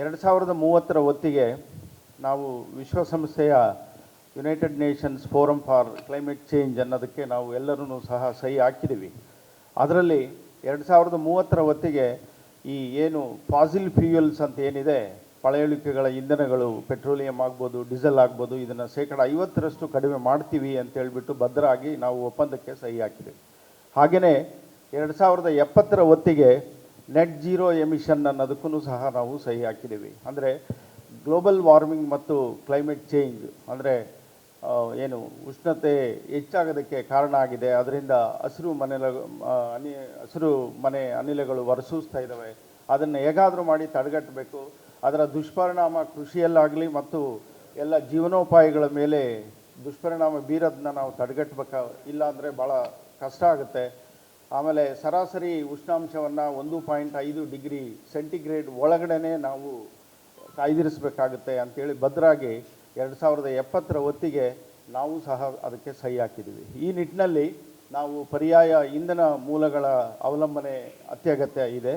ಎರಡು ಸಾವಿರದ ಮೂವತ್ತರ ಹೊತ್ತಿಗೆ ನಾವು ವಿಶ್ವಸಂಸ್ಥೆಯ United Nations forum for climate change ಅನ್ನೋದಕ್ಕೆ ನಾವು ಎಲ್ಲರೂ ಸಹ ಸಹಿ ಹಾಕಿದ್ದೀವಿ. ಅದರಲ್ಲಿ ಎರಡು ಸಾವಿರದ ಮೂವತ್ತರ ಹೊತ್ತಿಗೆ ಈ ಏನು ಫಾಸಿಲ್ ಫ್ಯೂಯಲ್ಸ್ ಅಂತ ಏನಿದೆ, ಪಳೆಯುಳಿಕೆಗಳ ಇಂಧನಗಳು, ಪೆಟ್ರೋಲಿಯಂ ಆಗ್ಬೋದು, ಡೀಸೆಲ್ ಆಗ್ಬೋದು, ಇದನ್ನು ಶೇಕಡ ಐವತ್ತರಷ್ಟು ಕಡಿಮೆ ಮಾಡ್ತೀವಿ ಅಂತ ಹೇಳ್ಬಿಟ್ಟು ಭದ್ರಾಗಿ ನಾವು ಒಪ್ಪಂದಕ್ಕೆ ಸಹಿ ಹಾಕಿದ್ದೀವಿ. ಹಾಗೆಯೇ ಎರಡು ಸಾವಿರದ ಎಪ್ಪತ್ತರ ಹೊತ್ತಿಗೆ ನೆಟ್ ಜೀರೋ ಎಮಿಷನ್ ಅನ್ನೋದಕ್ಕೂ ಸಹ ನಾವು ಸಹಿ ಹಾಕಿದ್ದೀವಿ. ಅಂದರೆ ಗ್ಲೋಬಲ್ ವಾರ್ಮಿಂಗ್ ಮತ್ತು ಕ್ಲೈಮೇಟ್ ಚೇಂಜ್ ಅಂದರೆ ಏನು ಉಷ್ಣತೆ ಹೆಚ್ಚಾಗೋದಕ್ಕೆ ಕಾರಣ ಆಗಿದೆ. ಅದರಿಂದ ಹಸಿರು ಮನೆಲ ಅನಿ, ಹಸಿರು ಮನೆ ಅನಿಲಗಳು ಹೊರಸೂಸ್ತಾ ಇದ್ದಾವೆ ಅದನ್ನು ಹೇಗಾದರೂ ಮಾಡಿ ತಡೆಗಟ್ಟಬೇಕು. ಅದರ ದುಷ್ಪರಿಣಾಮ ಕೃಷಿಯಲ್ಲಾಗಲಿ ಮತ್ತು ಎಲ್ಲ ಜೀವನೋಪಾಯಗಳ ಮೇಲೆ ದುಷ್ಪರಿಣಾಮ ಬೀರೋದನ್ನ ನಾವು ತಡೆಗಟ್ಟಬೇಕ ಇಲ್ಲ ಅಂದರೆ ಭಾಳ ಕಷ್ಟ ಆಗುತ್ತೆ. ಆಮೇಲೆ ಸರಾಸರಿ ಉಷ್ಣಾಂಶವನ್ನು ಒಂದು ಪಾಯಿಂಟ್ ಐದು ಡಿಗ್ರಿ ಸೆಂಟಿಗ್ರೇಡ್ ಒಳಗಡೆ ನಾವು ಕಾಯ್ದಿರಿಸಬೇಕಾಗುತ್ತೆ ಅಂತೇಳಿ ಭದ್ರಾಗಿ ಎರಡು ಸಾವಿರದ ಎಪ್ಪತ್ತರ ಹೊತ್ತಿಗೆ ನಾವು ಸಹ ಅದಕ್ಕೆ ಸಹಿ ಹಾಕಿದ್ದೀವಿ. ಈ ನಿಟ್ಟಿನಲ್ಲಿ ನಾವು ಪರ್ಯಾಯ ಇಂಧನ ಮೂಲಗಳ ಅವಲಂಬನೆ ಅತ್ಯಗತ್ಯ ಇದೆ.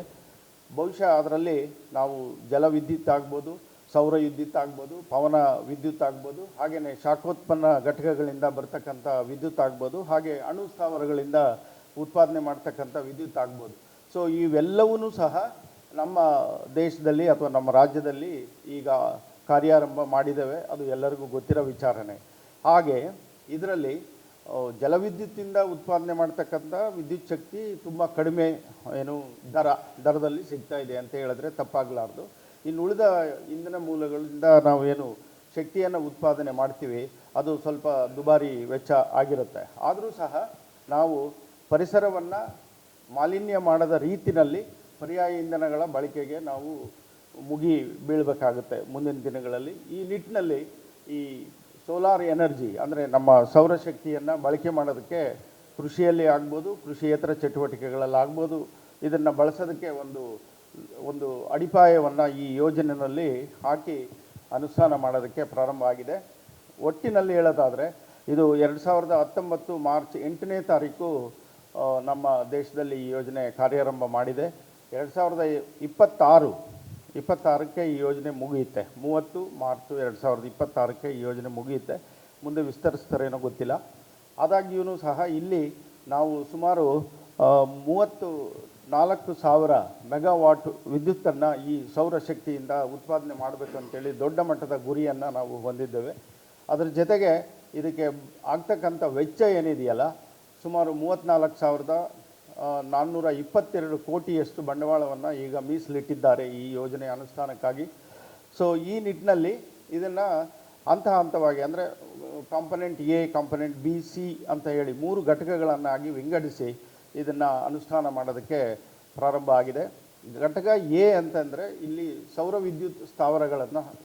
ಬಹುಶಃ ಅದರಲ್ಲಿ ನಾವು ಜಲವಿದ್ಯುತ್ ಆಗ್ಬೋದು ಸೌರ ವಿದ್ಯುತ್ ಆಗ್ಬೋದು, ಪವನ ವಿದ್ಯುತ್ ಆಗ್ಬೋದು, ಹಾಗೆಯೇ ಶಾಖೋತ್ಪನ್ನ ಘಟಕಗಳಿಂದ ಬರ್ತಕ್ಕಂಥ ವಿದ್ಯುತ್ ಆಗ್ಬೋದು, ಹಾಗೆ ಅಣು ಸ್ಥಾವರಗಳಿಂದ ಉತ್ಪಾದನೆ ಮಾಡ್ತಕ್ಕಂಥ ವಿದ್ಯುತ್ ಆಗ್ಬೋದು. ಸೊ ಇವೆಲ್ಲವೂ ಸಹ ನಮ್ಮ ದೇಶದಲ್ಲಿ ಅಥವಾ ನಮ್ಮ ರಾಜ್ಯದಲ್ಲಿ ಈಗ ಕಾರ್ಯಾರಂಭ ಮಾಡಿದ್ದೇವೆ ಅದು ಎಲ್ಲರಿಗೂ ಗೊತ್ತಿರೋ ವಿಚಾರನೆ ಹಾಗೆ ಇದರಲ್ಲಿ ಜಲವಿದ್ಯುತ್ತಿಂದ ಉತ್ಪಾದನೆ ಮಾಡ್ತಕ್ಕಂಥ ವಿದ್ಯುತ್ ಶಕ್ತಿ ತುಂಬ ಕಡಿಮೆ, ಏನು, ದರ, ದರದಲ್ಲಿ ಸಿಗ್ತಾ ಇದೆ ಅಂತ ಹೇಳಿದ್ರೆ ತಪ್ಪಾಗಲಾರ್ದು. ಇನ್ನು ಉಳಿದ ಇಂಧನ ಮೂಲಗಳಿಂದ ನಾವು ಏನು ಶಕ್ತಿಯನ್ನು ಉತ್ಪಾದನೆ ಮಾಡ್ತೀವಿ, ಅದು ಸ್ವಲ್ಪ ದುಬಾರಿ ವೆಚ್ಚ ಆಗಿರುತ್ತೆ. ಆದರೂ ಸಹ ನಾವು ಪರಿಸರವನ್ನು ಮಾಲಿನ್ಯ ಮಾಡದ ರೀತಿನಲ್ಲಿ ಪರ್ಯಾಯ ಇಂಧನಗಳ ಬಳಕೆಗೆ ನಾವು ಮುಗಿ ಬೀಳಬೇಕಾಗುತ್ತೆ ಮುಂದಿನ ದಿನಗಳಲ್ಲಿ. ಈ ನಿಟ್ಟಿನಲ್ಲಿ ಈ ಸೋಲಾರ್ ಎನರ್ಜಿ ಅಂದರೆ ನಮ್ಮ ಸೌರಶಕ್ತಿಯನ್ನು ಬಳಕೆ ಮಾಡೋದಕ್ಕೆ ಕೃಷಿಯಲ್ಲಿ ಆಗ್ಬೋದು ಕೃಷಿಯೇತರ ಚಟುವಟಿಕೆಗಳಲ್ಲಿ ಆಗ್ಬೋದು ಇದನ್ನು ಬಳಸೋದಕ್ಕೆ ಒಂದು ಒಂದು ಅಡಿಪಾಯವನ್ನು ಈ ಯೋಜನೆಯಲ್ಲಿ ಹಾಕಿ ಅನುಷ್ಠಾನ ಮಾಡೋದಕ್ಕೆ ಪ್ರಾರಂಭ ಆಗಿದೆ. ಒಟ್ಟಿನಲ್ಲಿ ಹೇಳೋದಾದರೆ, ಇದು ಎರಡು ಸಾವಿರದ ಹತ್ತೊಂಬತ್ತು ಮಾರ್ಚ್ ಎಂಟನೇ ತಾರೀಕು ನಮ್ಮ ದೇಶದಲ್ಲಿ ಈ ಯೋಜನೆ ಕಾರ್ಯಾರಂಭ ಮಾಡಿದೆ. ಎರಡು ಸಾವಿರದ ಇಪ್ಪತ್ತಾರು, ಇಪ್ಪತ್ತಾರಕ್ಕೆ ಈ ಯೋಜನೆ ಮುಗಿಯುತ್ತೆ. ಮೂವತ್ತು ಮಾರ್ಚು ಎರಡು ಸಾವಿರದ ಇಪ್ಪತ್ತಾರಕ್ಕೆ ಈ ಯೋಜನೆ ಮುಗಿಯುತ್ತೆ. ಮುಂದೆ ವಿಸ್ತರಿಸ್ತಾರೇನೋ ಗೊತ್ತಿಲ್ಲ. ಆದಾಗ್ಯೂ ಸಹ ಇಲ್ಲಿ ನಾವು ಸುಮಾರು ಮೂವತ್ತು ನಾಲ್ಕು ಸಾವಿರ ಮೆಗಾವಾಟ್ ವಿದ್ಯುತ್ತನ್ನು ಈ ಸೌರಶಕ್ತಿಯಿಂದ ಉತ್ಪಾದನೆ ಮಾಡಬೇಕು ಅಂತೇಳಿ ದೊಡ್ಡ ಮಟ್ಟದ ಗುರಿಯನ್ನು ನಾವು ಹೊಂದಿದ್ದೇವೆ. ಅದರ ಜೊತೆಗೆ ಇದಕ್ಕೆ ಆಗ್ತಕ್ಕಂಥ ವೆಚ್ಚ ಏನಿದೆಯಲ್ಲ ಸುಮಾರು ಮೂವತ್ತ್ನಾಲ್ಕು ಸಾವಿರದ ನಾನ್ನೂರ ಇಪ್ಪತ್ತೆರಡು ಕೋಟಿಯಷ್ಟು ಬಂಡವಾಳವನ್ನು ಈಗ ಮೀಸಲಿಟ್ಟಿದ್ದಾರೆ ಈ ಯೋಜನೆ ಅನುಷ್ಠಾನಕ್ಕಾಗಿ. ಸೊ ಈ ನಿಟ್ಟಿನಲ್ಲಿ ಇದನ್ನು ಹಂತ ಹಂತವಾಗಿ ಅಂದರೆ component A component B C ಅಂತ ಹೇಳಿ ಮೂರು ಘಟಕಗಳನ್ನಾಗಿ ವಿಂಗಡಿಸಿ ಇದನ್ನು ಅನುಷ್ಠಾನ ಮಾಡೋದಕ್ಕೆ ಪ್ರಾರಂಭ ಆಗಿದೆ. ಘಟಕ ಎ ಅಂತಂದರೆ ಇಲ್ಲಿ ಸೌರ ವಿದ್ಯುತ್ ಸ್ಥಾವರಗಳನ್ನು